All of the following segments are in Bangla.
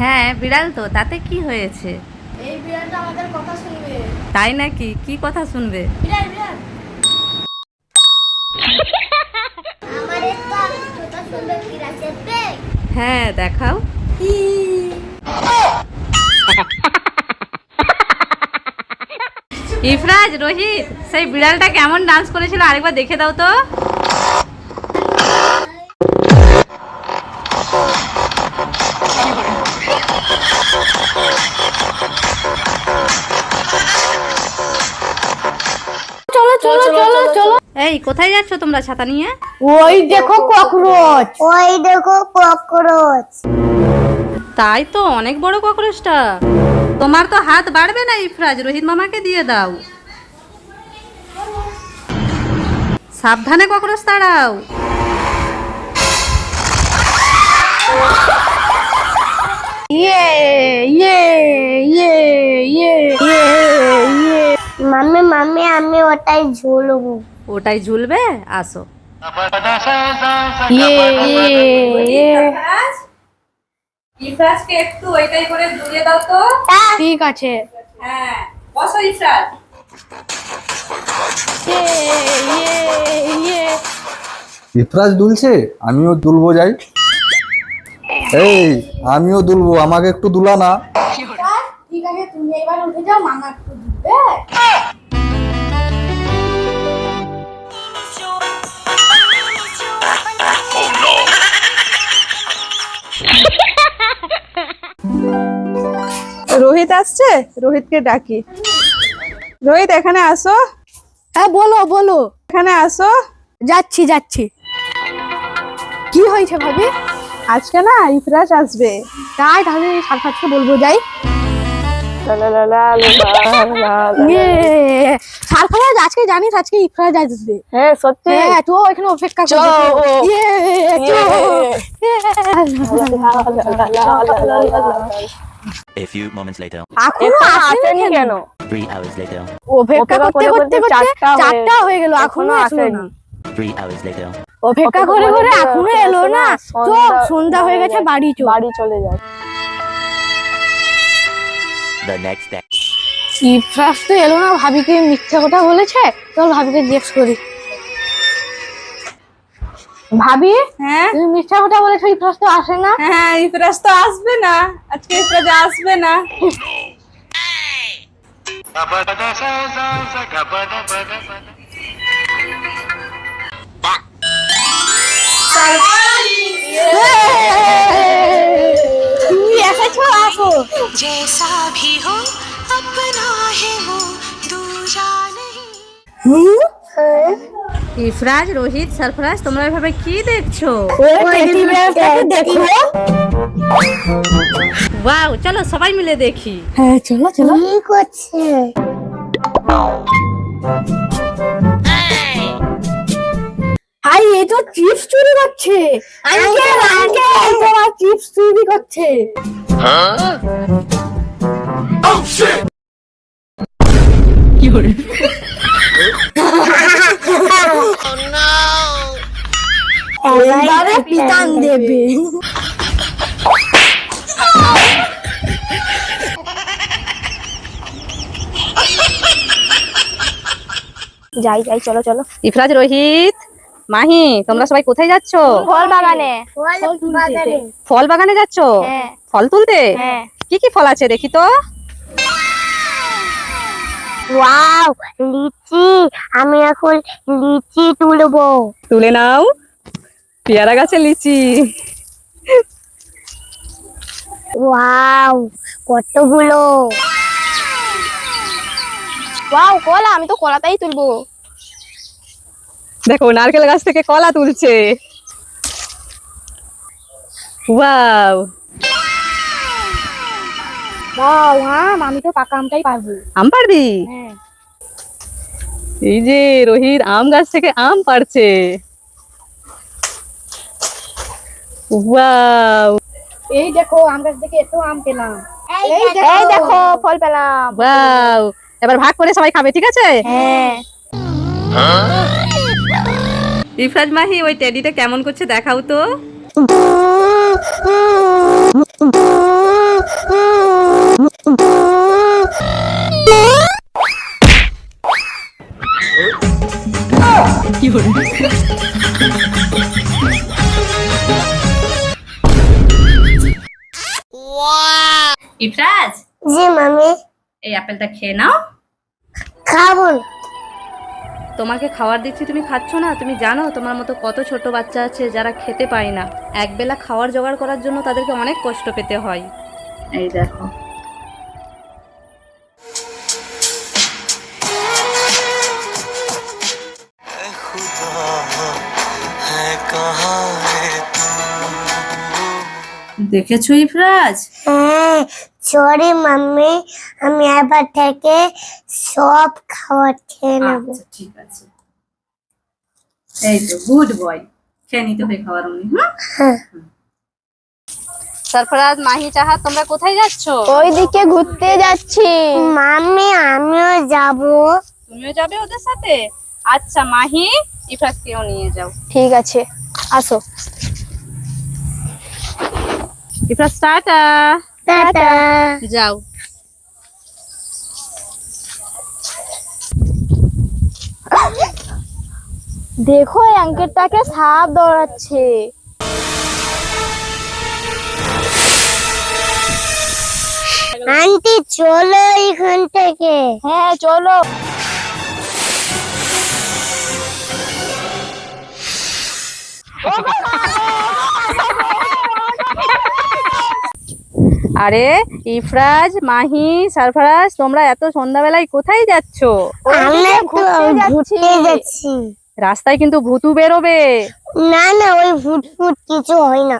হ্যাঁ বিড়াল তো তাতে কি হয়েছে? এই বিড়ালটা আমাদের কথা শুনবে। তাই নাকি? কি কথা শুনবে? বিড়াল বিড়াল। আমাদের কথা শুনবে বিড়াল হ্যাঁ দেখাও। ইফরাজ রোহিত সেই বিড়ালটা কেমন ডান্স করেছিল? আরেকবার দেখে দাও তো। এই কোথায় যাচ্ছ তোমরা ছাতা নিয়ে? ওই দেখো ককরোচ। ওই দেখো ককরোচ। তাই তো অনেক বড় ককরোচটা। তোমার তো হাত বাড়বে না ইফরাজ। রোহিত মামাকে দিয়ে দাও। সাবধানে ককরোচ তাড়াও ইয়ে ইয়ে ইয়ে ইয়ে ইয়ে ইয়ে। মাম্মি মাম্মি আমি ওটাই ঝুলবো। ওটাই ঝুলবে আসো। ইয়ে ইয়ে ইফরাজকে একটু ওইটাই করে ঝুলিয়ে দাও তো। ঠিক আছে। হ্যাঁ বসো ইফরাজ ইয়ে ইয়ে ইয়ে। ইফরাজ দুলছে? আমিও দুলবো যাই। এই আমিও দুলবো আমাকে একটু দুলা না ঠিক আছে তুমি এবার উঠে যাও মামা একটু দিবে রোহিত আসছে রোহিতকে ডাকি রোহিত এখানে আসো হ্যাঁ বলো বলো এখানে আসো যাচ্ছি যাচ্ছি কি হয়েছে ভাবি আজকে না ইফরাজ আসবে তাই তাহলে সারফাতকে বলব যাই ইয়ে সারফারাজ আজকে জানিস আজকে ইফরাজ আসবে হ্যাঁ সত্যি হ্যাঁ তো এখানে অপেক্ষা। A few moments later, এখনও আসেনি কেন? three hours later, অপেক্ষা করতে করতে করতে চারটা হয়ে গেল এখনও আসেনি। Three hours later. অপেক্ষা করে করে এখনও এলো না। তো সন্ধ্যা হয়ে গেছে বাড়ি চো বাড়ি চলে যায় The next day. ইফরাজ তো এলো না ভাবিকে মিথ্যা কথা বলেছে। চল ভাবিকে জিজ্ঞেস করি। ভাবি হ্যাঁ তুমি মিথ্যা কথা বলেছো ইফরাজ তো আসে না হ্যাঁ ইফরাজ তো আসবে না আজকে ইফরাজ আসবে না তুমি এসেছো আসো जैसा भी हो अपना है वो दूजा नहीं ইফরাজ রোহিত সরফরাজ তোমরা এভাবে কি দেখছ? ওয়াও চলো সবাই মিলে দেখি। হ্যাঁ চলো চলো। কি করছে? হাই এই তো চিপস চুরি করছে। আঙ্কেল আঙ্কেল তোমার চিপস চুরি করছে। এবারে পিতান দেবে যাই যাই চলো চলো। ইফরাজ রোহিত মাহি তোমরা সবাই কোথায় যাচ্ছ? ফল বাগানে। ফল বাগানে যাচ্ছ? হ্যাঁ। ফল তুলতে? হ্যাঁ। কি কি ফল আছে দেখি তো? ওয়াও লিচি। আমি এখন লিচি তুলবো। তুলে নাও। পেয়ারা গাছে লিচি। ওয়াও কতগুলো? ওয়াও কলা আমি তো কলাটাই তুলবো। দেখো নারকেল গাছ থেকে কলা তুলছে। ওয়াও হ্যাঁ আমি তো পাকা আমটাই পারব। আম পারবি? হ্যাঁ। এই যে রোহিত আম গাছ থেকে আম পারছে। ওয়াও। এই দেখো আম গাছ থেকে এত আম পেলাম। এই দেখো। ফল পেলাম। ওয়াও। এবার ভাগ করে সবাই খাবে ঠিক আছে? হ্যাঁ? ইফরাজ মাহি ওই টেডিটা কেমন করছে দেখাও তো। ইফরাজ? জি মামি। এই আপেলটা খেয়ে নাও। খাব। তোমাকে খাবার দিচ্ছি তুমি খাচ্ছ না? তুমি জানো তোমার মতো কত ছোট বাচ্চা আছে যারা খেতে পায় না। একবেলা খাওয়ার জোগাড় করার জন্য তাদেরকে অনেক কষ্ট পেতে হয়। এই দেখো। দেখেছ ইফরাজ? সরি মাম্মি আমি এবার থেকে সব খাবার খেয়ে নেব। আচ্ছা ঠিক আছে। এই তো গুড বয় খেয়ে নিতে হয় খাবার অমনি হ্যাঁ। সরফরাজ মাহি চাহা তোমরা কোথায় যাচ্ছ? ওইদিকে ঘুরতে যাচ্ছি। মাম্মি আমিও যাব। তুমিও যাবে ওদের সাথে? আচ্ছা মাহি ইফরাজকেও নিয়ে যাও। ঠিক আছে আসো। ইফরাজ টাটা। টাটা। যাও। দেখো এই আঙ্কেলটাকে সাপ দৌড়াচ্ছে। আন্টি চলো এখান থেকে। হ্যাঁ চলো। আরে ইফরাজ মাহি সরফরাজ তোমরা এত সন্ধ্যাবেলায় কোথায় যাচ্ছ? রাস্তায় কিন্তু ভুতু বেরোবে। না না ওই ফুট ফুট কিছু হয় না।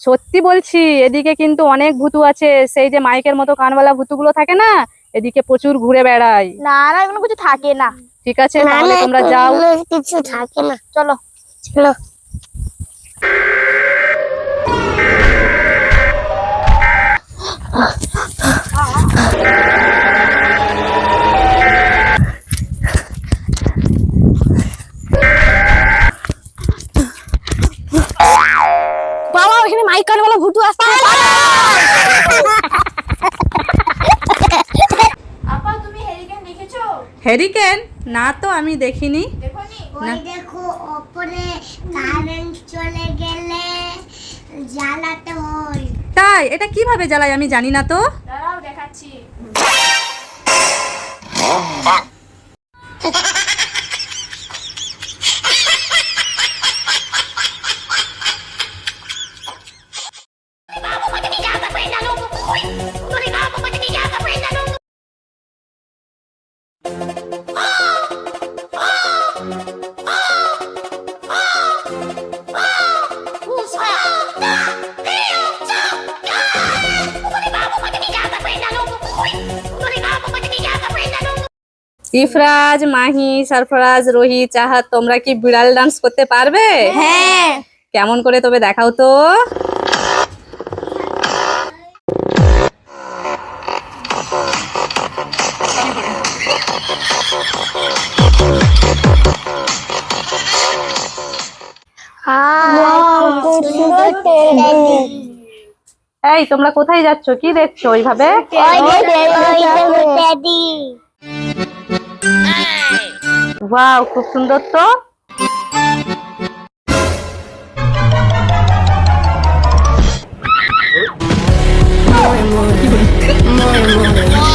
সত্যি বলছি এদিকে কিন্তু অনেক ভুতু আছে। সেই যে মাইকের মতো কানওয়ালা ভুতুগুলো থাকে না এদিকে প্রচুর ঘুরে বেড়ায়। না না এগুলো কিছু থাকে না। ঠিক আছে তাহলে তোমরা যাও। কিছু থাকে না। চলো। চলো। বাবা ওখানে মাইক কানওয়ালা ভুতু আসছে। হ্যারিকেন না তো আমি দেখিনি। ওই দেখো ওপরে কারেন্ট চলে গেলে জ্বালাতে তাই এটা কীভাবে জ্বালায় আমি জানি না তো। ইফরাজ মাহি সরফরাজ রোহিত চাহাত তোমরা কি বিড়াল ডান্স করতে পারবে? হ্যাঁ। কেমন করে তবে দেখাও তো। এই তোমরা কোথায় যাচ্ছ? কি দেখছ? ওইভাবে? ওয়াও খুব সুন্দর তো আসছে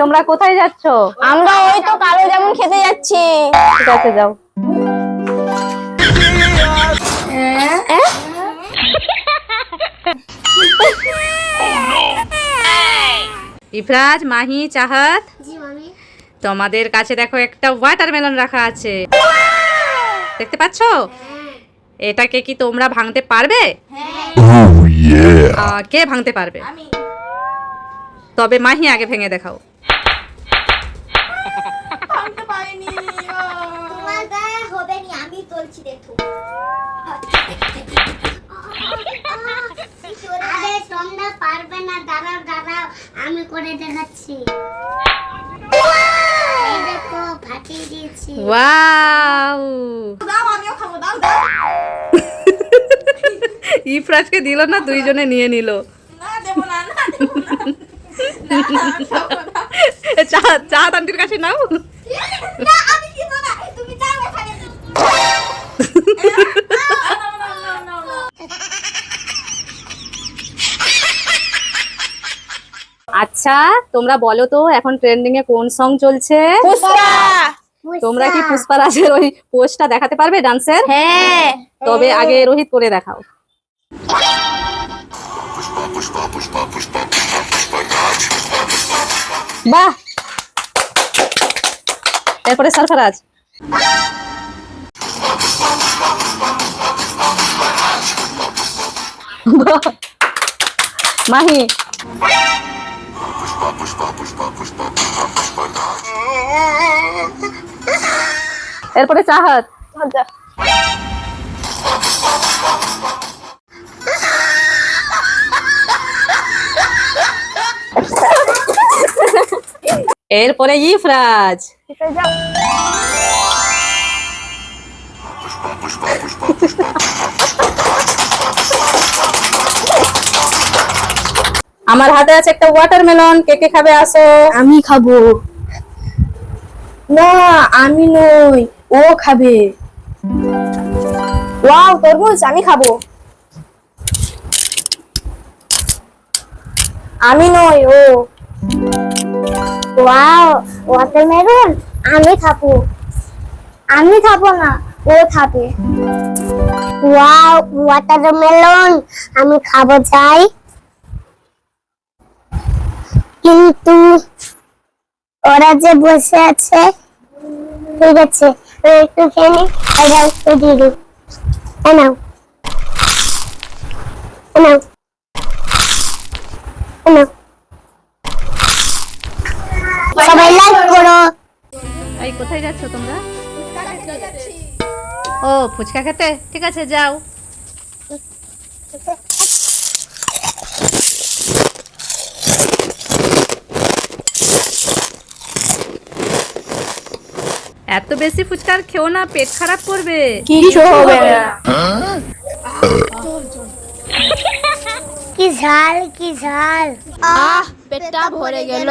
তোমরা কোথায় যাচ্ছ? আমরা ওই তো কালো যেমন খেতে যাচ্ছি। ঠিক আছে যাও। ইফরাজ মাহি চাহাত? তোমাদের কাছে দেখো একটা ওয়াটারমেলন রাখা আছে। দেখতে পাচ্ছো? এটাকে কি তোমরা ভাঙতে পারবে? কে ভাঙতে পারবে? তবে মাহি আগে ভেঙে দেখাও তোমার গায়ে হবে নি আমি তুলছি তোমরা পারবে না দাঁড়াও দাঁড়াও আমি করে দেখাচ্ছি। দেখো ফাটিয়ে দিয়েছি। ওয়াও। ইফরাজকে দিল না দুইজনে নিয়ে নিল। চা চা আন্টির কাছে নাও। আচ্ছা তোমরা বলো তো এখন ট্রেন্ডিং এ কোন সং চলছে? তোমরা কি পুষ্পারাজের ওই পোস্টটা দেখাতে পারবে ডান্সের? হ্যাঁ। তবে আগে রোহিত করে দেখাও। বাহ! এরপরে সরফরাজ। মাহি। এরপরে চাহাত। এরপরে ইফরাজ। আমার হাতে আছে একটা ওয়াটারমেলন কে কে খাবে আসো। আমি খাব। না আমি নই। ও খাবে। ওয়াও তরমুজ আমি খাব। আমি নই ও। ওয়াও ওয়াটারমেলন আমি খাব। আমি খাব না। ও খাবে। ওয়াও ওয়াটারমেলন আমি খাব চাই কিন্তু ওরা যে বসে আছে, ঠিক আছে একটু খেয়ে নিই আর একটু দিয়ে দিই নাও। নাও। নাও। সবাই লাইক করো। এই, কোথায় যাচ্ছ তোমরা? ও ফুচকা খেতে? ঠিক আছে যাও। এত বেশি ফুচকা আর খেও না পেট খারাপ করবে। কিছু হবে না। কি ঝাল কি ঝাল। আহ পেটটা ভরে গেল।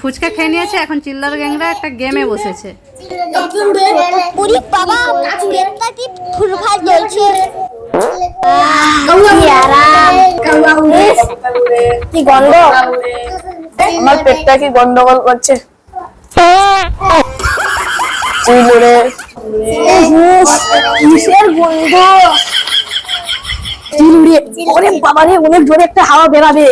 ফুচকা খেয়ে নিয়েছে এখন চিল্লার গ্যাংরা একটা গেমে বসেছে। পুরি বাবা পেটটা কি ফুলফাল জ্বলছে কি গন্ধ? আমার পেটটা কি গন্ডগোল করছে? চিড়ে কিসের গন্ধ? চিড়ে ওরে বাবা রে অনেক জোরে একটা হাওয়া বেরাবে।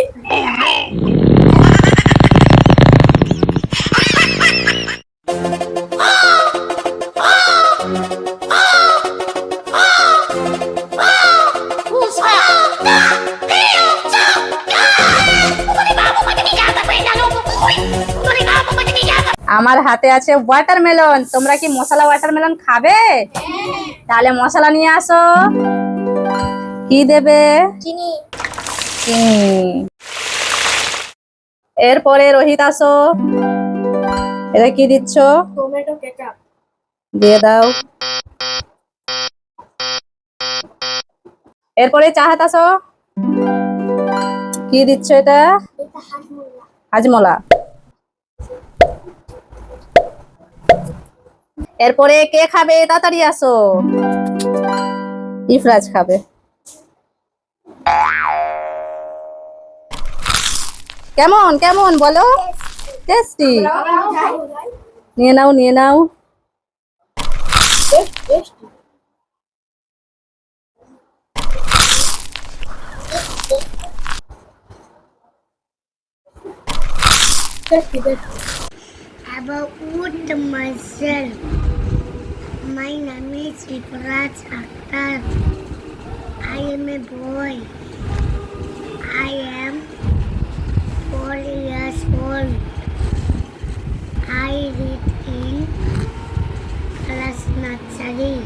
আমার হাতে আছে ওয়াটারমেলন তোমরা কি মশলা ওয়াটারমেলন খাবে? তাহলে মশলা নিয়ে আসো। কি দেবে? চিনি। এরপরে রোহিত আসো। এটা কি দিচ্ছ? Tomato ketchup. দিয়ে দাও। এরপরে চাহাত আসো। কি দিচ্ছ এটা? হাজমলা এরপরে কে খাবে? তাড়াতাড়ি আসো। ইফরাজ খাবে। কেমন? কেমন? বলো। টেস্টি। নিয়ে নাও নিয়ে নাও। About myself. My name is Ibraj Akhtar. I am a boy. I am four years old. I read in class nursery.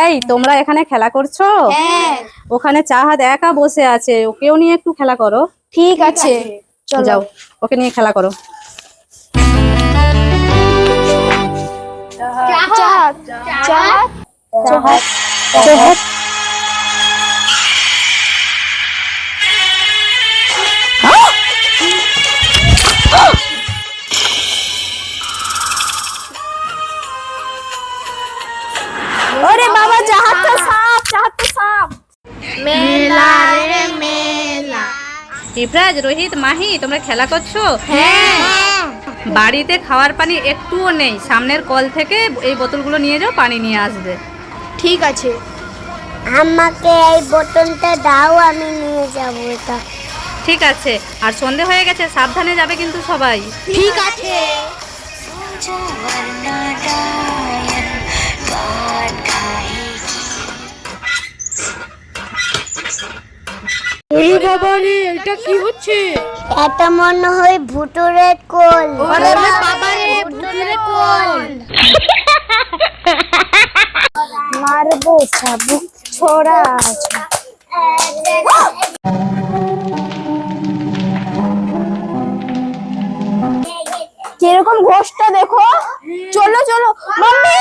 এই তোমরা এখানে খেলা করছ হ্যাঁ ওখানে চাহাদ একা বসে আছে ওকেও নিয়ে একটু খেলা করো ঠিক আছে চলো। যাও ওকে নিয়ে খেলা করো। চাহ চাহ চাহ চাঁদ ইফরাজ রোহিত মাহি তোমরা খেলা করছ? হ্যাঁ। বাড়িতে খাওয়ার পানি একটুও নেই। সামনের কল থেকে এই বোতলগুলো নিয়ে যাও পানি নিয়ে আসবে। ঠিক আছে। আমাকে এই বোতলটা দাও আমি নিয়ে যাব এটা। ঠিক আছে। আর সন্ধে হয়ে গেছে সাবধানে যাবে কিন্তু সবাই। ঠিক আছে। এই বাবা রে এটা কি হচ্ছে? এটা মনে হয় ভুতুরের কোল। ওরে বাবা রে ভুতুরে কোল। মারবো সাবুক ছোড়া কীরকম ঘোষটা দেখো। চলো চলো। মাম্মি!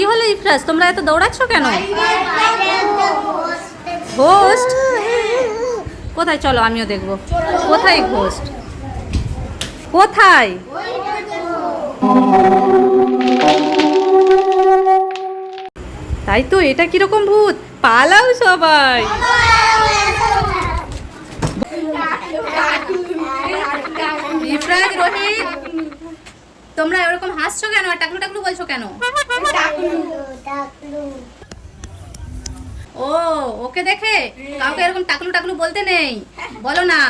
কি হলো ইফরাজ তোমরা এত দৌড়াচ্ছ কেন হোস্ট কোথায় চলো আমিও দেখব কোথায় হোস্ট কোথায় তাই তো এটা কীরকম ভূত পালাও সবাই ইফরাজ রোহিত তোমরা এরকম হাসছো কেন? আর টাকলু টাকলু বলছো কেন? ও, ওকে দেখে? কাউকে এরকম টাকলু টাকলু বলতে নেই। বলো না।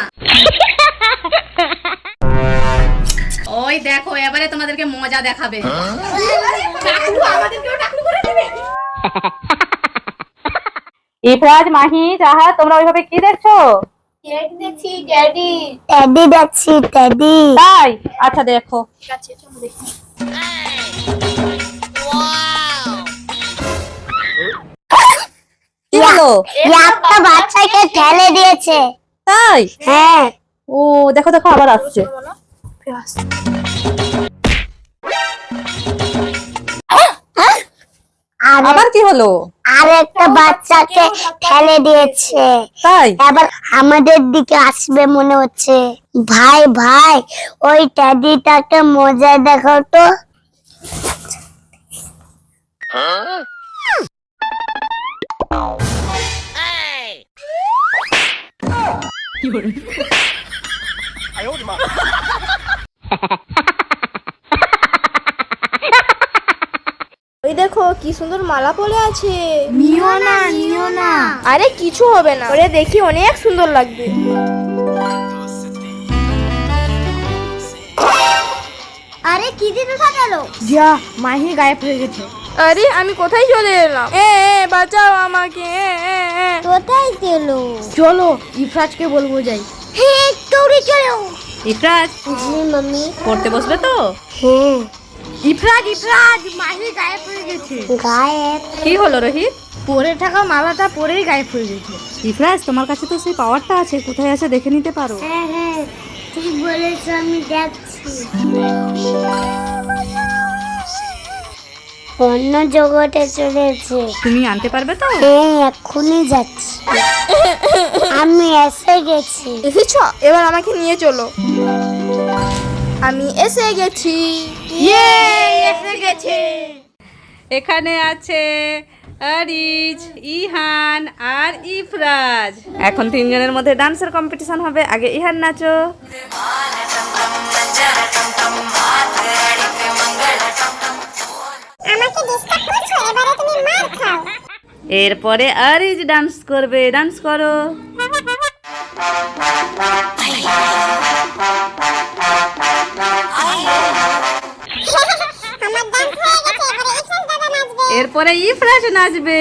ওই দেখো, এবারে তোমাদেরকে মজা দেখাবে। ইফরাজ মাহি জাহা তোমরা ওইভাবে কি দেখছ? ট্যাডি দেখছি ট্যাডি তাই? আচ্ছা দেখো। কি হলো? একটা বাচ্চাকে ঠেলে দিয়েছে। তাই? হ্যাঁ। ও দেখো দেখো আবার আসছে। আর আবার কি হলো? আর একটা বাচ্চাকে ঠেলে দিয়েছে। তাই? এবার আমাদের দিকে আসবে মনে হচ্ছে। ভাই ভাই ওই ট্যাডিটাকে মজা দেখাও তো। ওই দেখো কি সুন্দর মালা পরে আছে। নিও না নিও না। আরে কিছু হবে না। ওরে দেখি অনেক সুন্দর লাগবে। আরে কি দিতে থাকালো যা মাহি গায়েব হয়ে গেছে। আরে আমি কোথায় চলে এলাম? এ এ, বাঁচাও আমাকে এ, এ, এ। কোথায় গেল? চলো ইফরাজকে বলব যাই। হে দৌড়ে চলো। ইফরাজ? জি মাম্মি। পড়তে বসবে তো? হ্যাঁ। ইফরাজ ইফরাজ মাহি গায়েব হয়ে গেছে। গায়েব কি হলো রোহিত? পরে থাকা মালাটা পরেই গায়েব হয়ে গেছে। ইফরাজ তোমার কাছে তো সেই পাওয়ারটা আছে কোথায় আছে দেখে নিতে পারো। হ্যাঁ হ্যাঁ ঠিক বলেছ আমি দেখছি। অন্য জগতে চলেছে। তুমি আনতে পারবে তো? হ্যাঁ এক্ষুনি যাচ্ছি। আমি এসে গেছি। এসেছ? এবার আমাকে নিয়ে চলো। আমি এসে গেছি। ইয়ে এসে গেছে। এখানে আছে আরিজ ইহান আর ইফরাজ। এখন তিনজনের মধ্যে ডান্সের কম্পিটিশন হবে। আগে ইহান নাচো। আমাকে ডিস্টার্ব করছ? এবারে তুমি মার খাও। এরপরে আরিজ ডান্স করবে। ডান্স করো। এরপরে ই ইফরাজ নাচবে।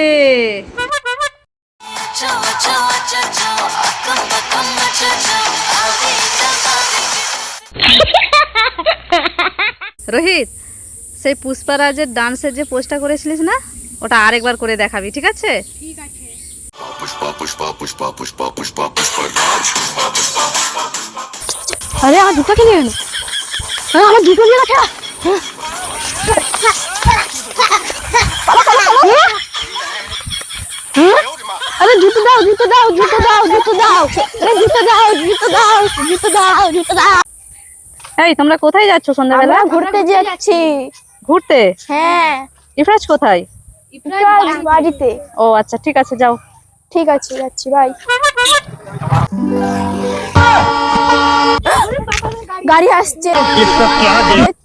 রোহিত, সেই পুষ্পারাজের ডান্সের যে পোস্টটা করেছিলিস না, ওটা আরেকবার করে দেখাবি, ঠিক আছে? আরে আমার জুতো কিনে এলো আরে আমার জুতো নিয়ে রাখা। আরে জুতো দাও জুতো দাও জুতো দাও জুতো দাও। আরে জুতো দাও জুতো দাও জুতো দাও জুতো দাও। এই তোমরা কোথায় যাচ্ছ সন্ধ্যাবেলা? ঘুরতে যাচ্ছি। ঘুরতে? হ্যাঁ। ইফরাজ কোথায়? ইফরাজ বাড়িতে। ও আচ্ছা ঠিক আছে যাও। ঠিক আছে যাচ্ছি বাই গাড়ি আসছে।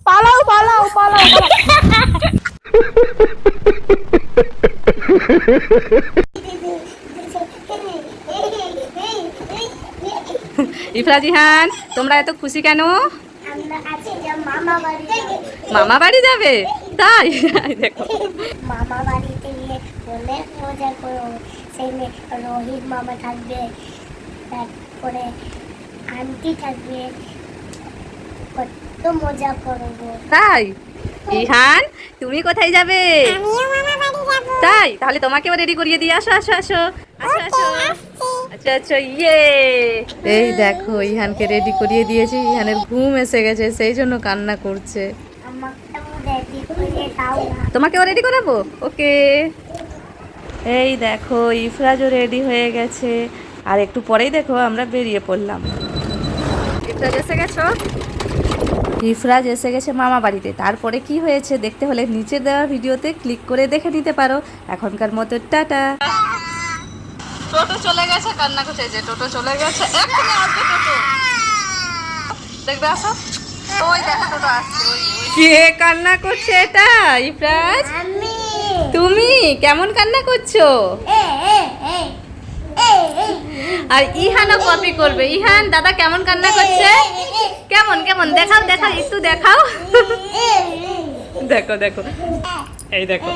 পালাও পালাও পালাও ইফরাজ ইহান তোমরা এত খুশি কেন? মামা বাড়ি যাবে? তাই? দেখো। মামা বাড়িতে গিয়ে অনেক মজা করব সেখানে রোহিত মামা থাকবে তারপরে আন্টি থাকবে কত মজা করব। তাই? ইহান তুমি কোথায় যাবে? তাই? তাহলে তোমাকেও রেডি করিয়ে দিই। আসো আসো আসো। আসো আসো। আচ্ছা আচ্ছা ইয়ে। এই দেখো ইহানকে রেডি করিয়ে দিয়েছি। ইহানের ঘুম এসে গেছে সেই জন্য কান্না করছে। তোমাকেও রেডি করাবো? ওকে। এই দেখো ইফরাজও রেডি হয়ে গেছে। আর একটু পরেই দেখো আমরা বেরিয়ে পড়লাম। ইফরাজ এসে গেছো? ইফরাজ এসে গেছে মামা বাড়িতে। তারপরে কি হয়েছে দেখতে হলে নিচে দেওয়া ভিডিওতে ক্লিক করে দেখে নিতে পারো। এখনকার মতো টাটা। টোটো চলে গেছে কান্না করছে। যে টোটো চলে গেছে। এক্ষুনি আসবে টোটো। দেখবে আসো? ওই দেখো টোটো আসছে। কে কান্না করছে এটা? ইফরাজ? আমি। তুমি? কেমন কান্না করছ? এ এ এ এ এ। আর ইহানও কপি করবে। ইহান, দাদা কেমন কান্না করছে? কেমন কেমন? দেখাও দেখাও, একটু দেখাও। দেখো দেখো। এই দেখো।